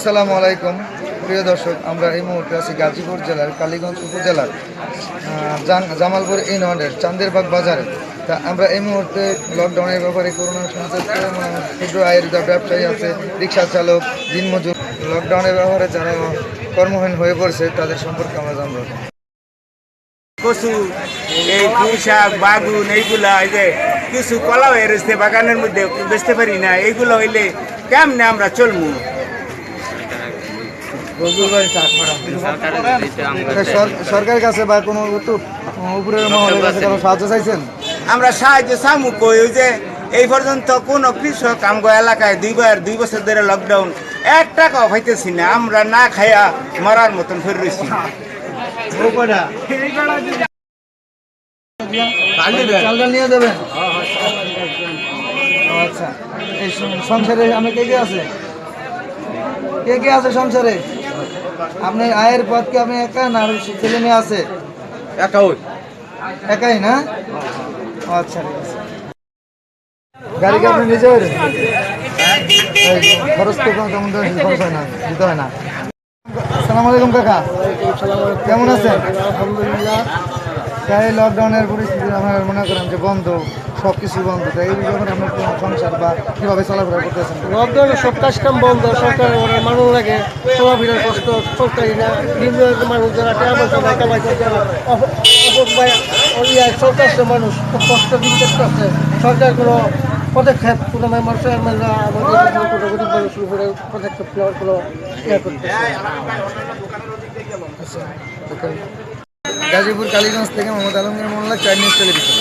আসসালামু আলাইকুম। প্রিয় দর্শক, আমরা এই মুহূর্তে আছি গাজীপুর জেলার কালীগঞ্জ উপজেলার জামালপুর ইউনিয়নের চান্দেরবাগ বাজারে। তা আমরা এই মুহূর্তে লকডাউনের ব্যাপারে করোনা সংসদকে ক্ষুদ্র আয়ের যা ব্যবসায়ী আছে, রিক্সা চালক, দিনমজুর লকডাউনের ব্যাপারে যারা কর্মহীন হয়ে পড়ছে, তাদের সম্পর্কে আমরা জানব। কচু, এই পুঁই শাক, বাগুন, এইগুলা, এই যে কিছু কলা হয়ে রয়েছে বাগানের মধ্যে, বেচতে পারি না, এইগুলো হইলে কেমনে আমরা চলবো সরকারের কাছে বা কোনো উপরের মহলের কাছে কোনো সাহায্য চাইছেন? আমরা সাহায্য সামু কই ওই যে এই পর্যন্ত কোন কৃষক আমগো এলাকায় দুইবার দুই বছর ধরে লকডাউন এক টাকাও পাইতেছি না আমরা না খাইয়া মরার মতন ফের রয়েছি আচ্ছা। সংসারে আমরা কে কে আছে? কে কে আছে সংসারে? আপনি আয়ের পথ কি আপনি একা না আর ছেলে মেয়ে আছে? একাই। না? আচ্ছা ঠিক আছে। গাড়ি কি আপনি নিজের খরচ তো কোনো তেমন খরচ হয় না দিতে হয় না। আসসালামু আলাইকুম কাকা। কেমন আছেন? আলহামদুলিল্লাহ। তাই লকডাউনের পরিস্থিতি আমরা মনে করেন যে বন্ধ। সব কিছু বন্ধ এই আপনার কোনো সংসার বা কীভাবে চলাফেরা করতেছেন? লকডাউনে সব কাজ কাম বন্ধ সরকার মানুষ লাগে চলাফেরার কষ্ট চলতেই না। বিভিন্ন মানুষ যারা টাকা পয়সা ইয়া চলতেছে মানুষ খুব কষ্ট দিন আছে। সরকার কোনো পদক্ষেপ কোনো মানুষ আমাদের আমাদের কোনো গরিব মানুষ উপরে পদক্ষেপ নেওয়ার কোনো ইয়ে করতেছে গাজীপুর কালীগঞ্জ থেকে মোহাম্মদ আলমগীর মোল্লা চাইনিজ টেলিভিশন।